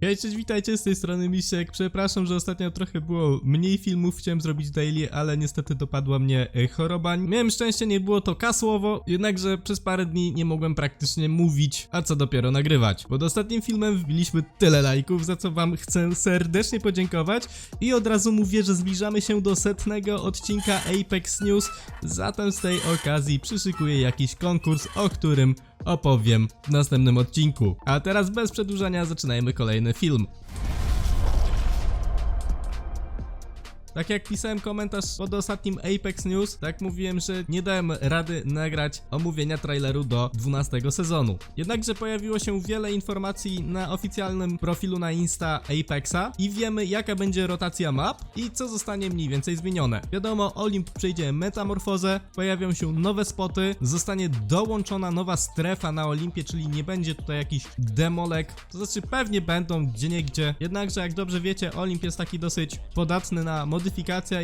Hej, cześć, witajcie z tej strony Misiek. Przepraszam, że ostatnio trochę było mniej filmów, chciałem zrobić daily, ale niestety dopadła mnie e, choroba. Miałem szczęście, nie było to kasłowo, jednakże przez parę dni nie mogłem praktycznie mówić, a co dopiero nagrywać. Pod ostatnim filmem wbiliśmy tyle lajków, za co wam chcę serdecznie podziękować i od razu mówię, że zbliżamy się do setnego odcinka Apex News, zatem z tej okazji przyszykuję jakiś konkurs, o którym opowiem w następnym odcinku. A teraz bez przedłużania zaczynajmy kolejny film. Tak jak pisałem komentarz pod ostatnim Apex News, tak mówiłem, że nie dałem rady nagrać omówienia traileru do 12 sezonu. Jednakże pojawiło się wiele informacji na oficjalnym profilu na Insta Apexa i wiemy jaka będzie rotacja map i co zostanie mniej więcej zmienione. Wiadomo, Olimp przejdzie metamorfozę, pojawią się nowe spoty, zostanie dołączona nowa strefa na Olimpie, czyli nie będzie tutaj jakiś demolek, to znaczy pewnie będą gdzie niegdzie, jednakże jak dobrze wiecie, Olimp jest taki dosyć podatny na modyfikacje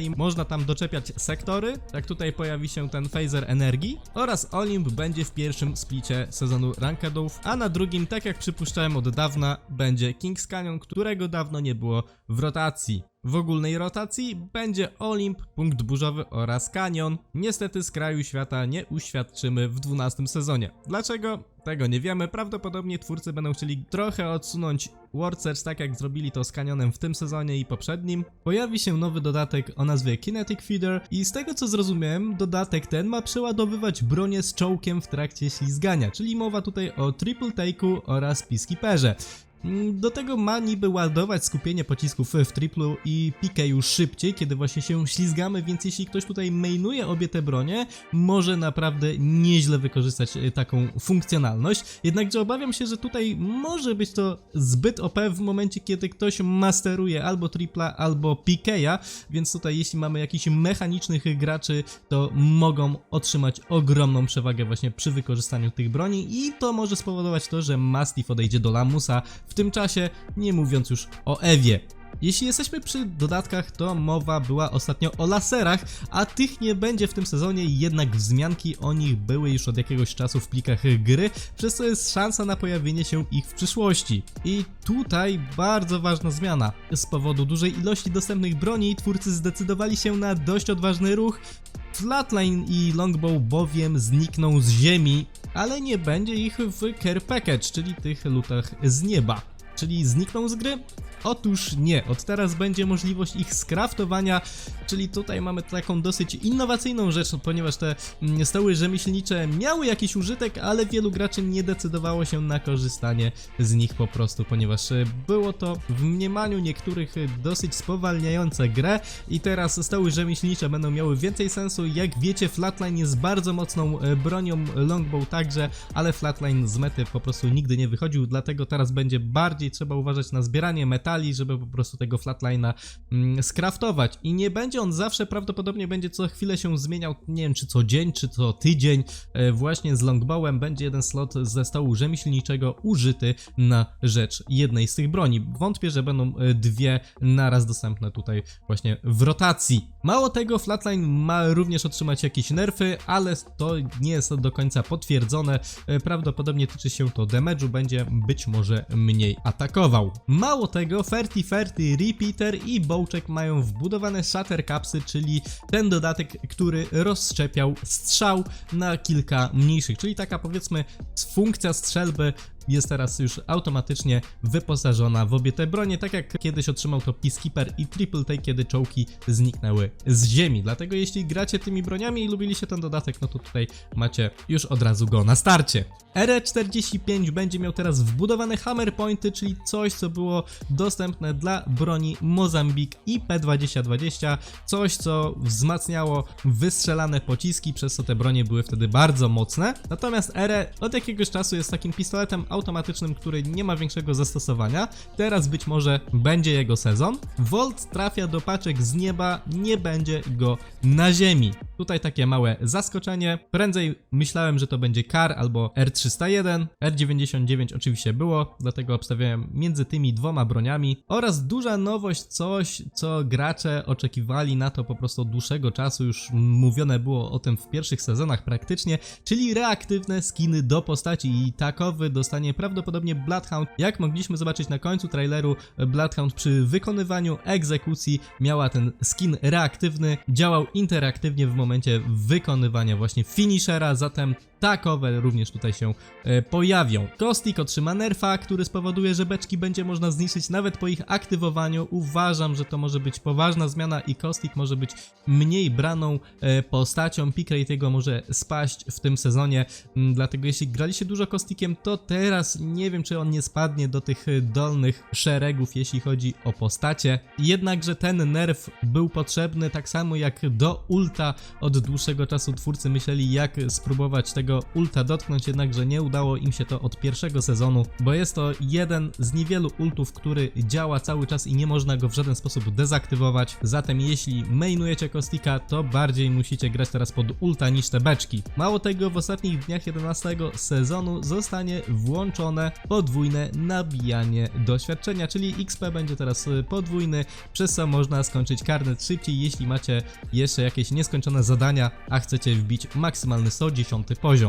i można tam doczepiać sektory, jak tutaj pojawi się ten phaser energii oraz Olimp będzie w pierwszym splicie sezonu rankedów, a na drugim, tak jak przypuszczałem od dawna, będzie King's Canyon, którego dawno nie było w rotacji. W ogólnej rotacji będzie Olimp, punkt burzowy oraz Kanion. Niestety z kraju świata nie uświadczymy w 12 sezonie. Dlaczego? Tego nie wiemy. Prawdopodobnie twórcy będą chcieli trochę odsunąć Search, tak jak zrobili to z Kanionem w tym sezonie i poprzednim. Pojawi się nowy dodatek o nazwie Kinetic Feeder i z tego co zrozumiałem, dodatek ten ma przeładowywać bronię z czołkiem w trakcie ślizgania, czyli mowa tutaj o Triple Take'u oraz Peacekeeperze. Mm, Do tego ma niby ładować skupienie pocisków w triplu i już szybciej, kiedy właśnie się ślizgamy, więc jeśli ktoś tutaj mainuje obie te bronie, może naprawdę nieźle wykorzystać e, taką funkcjonalność. Jednakże obawiam się, że tutaj może być to zbyt OP w momencie, kiedy ktoś masteruje albo tripla, albo pikeja, więc tutaj jeśli mamy jakichś mechanicznych graczy, to mogą otrzymać ogromną przewagę właśnie przy wykorzystaniu tych broni i to może spowodować to, że Mastiff odejdzie do Lamusa w tym czasie, nie mówiąc już o Ewie. Jeśli jesteśmy przy dodatkach, to mowa była ostatnio o laserach, a tych nie będzie w tym sezonie, jednak wzmianki o nich były już od jakiegoś czasu w plikach gry, przez co jest szansa na pojawienie się ich w przyszłości. I tutaj bardzo ważna zmiana. Z powodu dużej ilości dostępnych broni twórcy zdecydowali się na dość odważny ruch. Flatline i Longbow bowiem znikną z ziemi, ale nie będzie ich w Care Package, czyli tych lutach z nieba. Czyli znikną z gry? Otóż nie, od teraz będzie możliwość ich skraftowania, czyli tutaj mamy taką dosyć innowacyjną rzecz, ponieważ te mm, stoły rzemieślnicze miały jakiś użytek, ale wielu graczy nie decydowało się na korzystanie z nich po prostu, ponieważ e, było to w mniemaniu niektórych e, dosyć spowalniające grę i teraz stoły rzemieślnicze będą miały więcej sensu. Jak wiecie, Flatline jest bardzo mocną e, bronią, Longbow także, ale Flatline z mety po prostu nigdy nie wychodził, dlatego teraz będzie bardziej trzeba uważać na zbieranie metali, żeby po prostu tego Flatline'a mm, skraftować i nie będzie on zawsze, prawdopodobnie będzie co chwilę się zmieniał, nie wiem czy co dzień, czy co tydzień, e, właśnie z Longbowem będzie jeden slot ze stołu rzemieślniczego użyty na rzecz jednej z tych broni. Wątpię, że będą e, dwie naraz dostępne tutaj właśnie w rotacji. Mało tego, Flatline ma również otrzymać jakieś nerfy, ale to nie jest do końca potwierdzone. E, Prawdopodobnie tyczy się to damage'u, będzie być może mniej atakował. Mało tego, Ferty Ferty, Repeater i Bołczek mają wbudowane Shatter Capsy, czyli ten dodatek, który rozszczepiał strzał na kilka mniejszych, czyli taka powiedzmy funkcja strzelby jest teraz już automatycznie wyposażona w obie te bronie, tak jak kiedyś otrzymał to Peacekeeper i Triple Take, kiedy czołgi zniknęły z ziemi. Dlatego jeśli gracie tymi broniami i lubiliście ten dodatek, no to tutaj macie już od razu go na starcie. RE45 będzie miał teraz wbudowane hammer pointy, czyli coś co było dostępne dla broni Mozambik i P2020, coś co wzmacniało wystrzelane pociski, przez co te bronie były wtedy bardzo mocne. Natomiast RE od jakiegoś czasu jest takim pistoletem automatycznym, który nie ma większego zastosowania. Teraz być może będzie jego sezon. Volt trafia do paczek z nieba, nie będzie go na ziemi. Tutaj takie małe zaskoczenie. Prędzej myślałem, że to będzie KAR albo R301. R99 oczywiście było, dlatego obstawiałem między tymi dwoma broniami. Oraz duża nowość, coś co gracze oczekiwali na to po prostu od dłuższego czasu. Już mówione było o tym w pierwszych sezonach praktycznie, czyli reaktywne skiny do postaci i takowy dostanie prawdopodobnie Bloodhound. Jak mogliśmy zobaczyć na końcu traileru, Bloodhound przy wykonywaniu egzekucji miała ten skin reaktywny, działał interaktywnie w momencie wykonywania właśnie finishera, zatem takowe również tutaj się e, pojawią. Kostik otrzyma nerfa, który spowoduje, że beczki będzie można zniszczyć nawet po ich aktywowaniu. Uważam, że to może być poważna zmiana i Kostik może być mniej braną e, postacią. Pick jego może spaść w tym sezonie, m, dlatego jeśli graliście dużo Kostikiem, to teraz nie wiem, czy on nie spadnie do tych dolnych szeregów, jeśli chodzi o postacie. Jednakże ten nerf był potrzebny, tak samo jak do ulta od dłuższego czasu twórcy myśleli, jak spróbować tego ulta dotknąć, jednakże nie udało im się to od pierwszego sezonu, bo jest to jeden z niewielu ultów, który działa cały czas i nie można go w żaden sposób dezaktywować. Zatem jeśli mainujecie Kostika, to bardziej musicie grać teraz pod ulta niż te beczki. Mało tego, w ostatnich dniach 11 sezonu zostanie włączone podwójne nabijanie doświadczenia, czyli XP będzie teraz podwójny, przez co można skończyć karnet szybciej, jeśli macie jeszcze jakieś nieskończone zadania, a chcecie wbić maksymalny 110 poziom.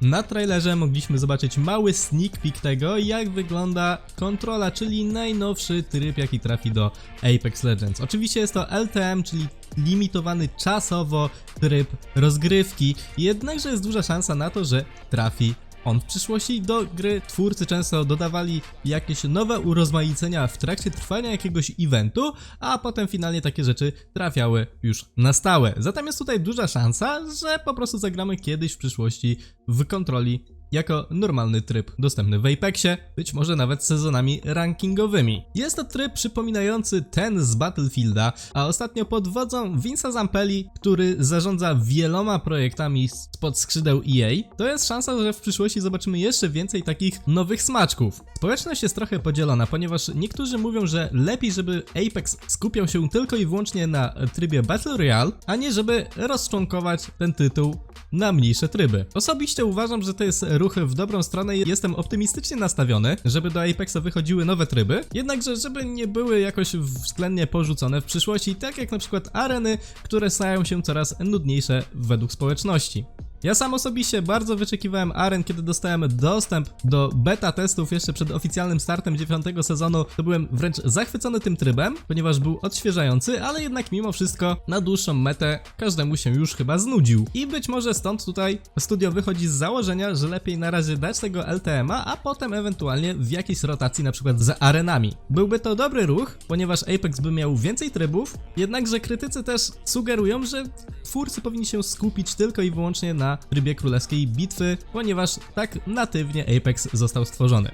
Na trailerze mogliśmy zobaczyć mały sneak peek tego, jak wygląda kontrola, czyli najnowszy tryb, jaki trafi do Apex Legends. Oczywiście jest to LTM, czyli limitowany czasowo tryb rozgrywki, jednakże jest duża szansa na to, że trafi on w przyszłości do gry twórcy często dodawali jakieś nowe urozmaicenia w trakcie trwania jakiegoś eventu, a potem finalnie takie rzeczy trafiały już na stałe. Zatem jest tutaj duża szansa, że po prostu zagramy kiedyś w przyszłości w kontroli jako normalny tryb dostępny w Apexie, być może nawet sezonami rankingowymi. Jest to tryb przypominający ten z Battlefielda, a ostatnio pod wodzą Vince'a Zampelli, który zarządza wieloma projektami spod skrzydeł EA, to jest szansa, że w przyszłości zobaczymy jeszcze więcej takich nowych smaczków. Społeczność jest trochę podzielona, ponieważ niektórzy mówią, że lepiej, żeby Apex skupiał się tylko i wyłącznie na trybie Battle Royale, a nie żeby rozczłonkować ten tytuł na mniejsze tryby. Osobiście uważam, że to jest ruch w dobrą stronę i jestem optymistycznie nastawiony, żeby do Apexa wychodziły nowe tryby, jednakże żeby nie były jakoś względnie porzucone w przyszłości, tak jak na przykład areny, które stają się coraz nudniejsze według społeczności. Ja sam osobiście bardzo wyczekiwałem aren, kiedy dostałem dostęp do beta testów jeszcze przed oficjalnym startem dziewiątego sezonu. To byłem wręcz zachwycony tym trybem, ponieważ był odświeżający, ale jednak mimo wszystko na dłuższą metę każdemu się już chyba znudził. I być może stąd tutaj studio wychodzi z założenia, że lepiej na razie dać tego LTM-a, a potem ewentualnie w jakiejś rotacji na przykład z arenami. Byłby to dobry ruch, ponieważ Apex by miał więcej trybów, jednakże krytycy też sugerują, że twórcy powinni się skupić tylko i wyłącznie na trybie królewskiej bitwy, ponieważ tak natywnie Apex został stworzony.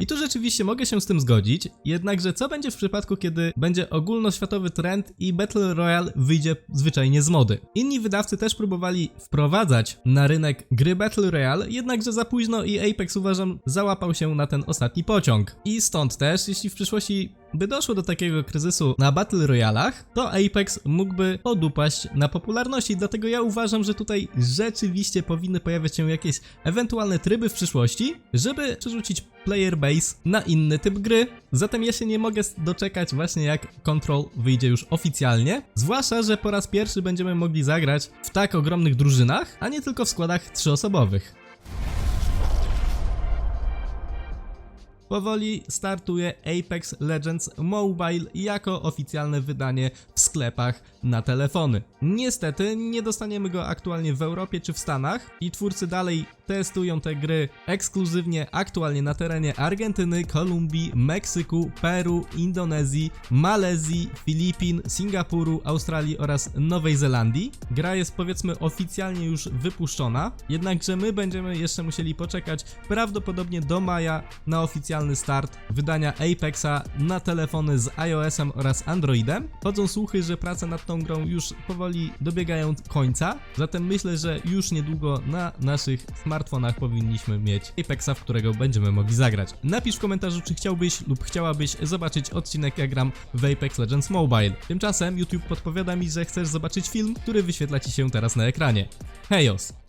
I tu rzeczywiście mogę się z tym zgodzić, jednakże co będzie w przypadku, kiedy będzie ogólnoświatowy trend i Battle Royale wyjdzie zwyczajnie z mody? Inni wydawcy też próbowali wprowadzać na rynek gry Battle Royale, jednakże za późno i Apex uważam załapał się na ten ostatni pociąg. I stąd też, jeśli w przyszłości by doszło do takiego kryzysu na Battle Royalach, to Apex mógłby podupaść na popularności, dlatego ja uważam, że tutaj rzeczywiście powinny pojawiać się jakieś ewentualne tryby w przyszłości, żeby przerzucić player base na inny typ gry. Zatem ja się nie mogę doczekać właśnie jak Control wyjdzie już oficjalnie, zwłaszcza, że po raz pierwszy będziemy mogli zagrać w tak ogromnych drużynach, a nie tylko w składach trzyosobowych. Powoli startuje Apex Legends Mobile jako oficjalne wydanie w sklepach na telefony. Niestety nie dostaniemy go aktualnie w Europie czy w Stanach i twórcy dalej testują te gry ekskluzywnie aktualnie na terenie Argentyny, Kolumbii, Meksyku, Peru, Indonezji, Malezji, Filipin, Singapuru, Australii oraz Nowej Zelandii. Gra jest powiedzmy oficjalnie już wypuszczona, jednakże my będziemy jeszcze musieli poczekać prawdopodobnie do maja na oficjalny start wydania Apexa na telefony z iOS-em oraz Androidem. Chodzą słuchy, że prace nad tą grą już powoli dobiegają końca, zatem myślę, że już niedługo na naszych smartfonach powinniśmy mieć Apexa, w którego będziemy mogli zagrać. Napisz w komentarzu, czy chciałbyś lub chciałabyś zobaczyć odcinek jak gram w Apex Legends Mobile. Tymczasem YouTube podpowiada mi, że chcesz zobaczyć film, który wyświetla Ci się teraz na ekranie. Hejos!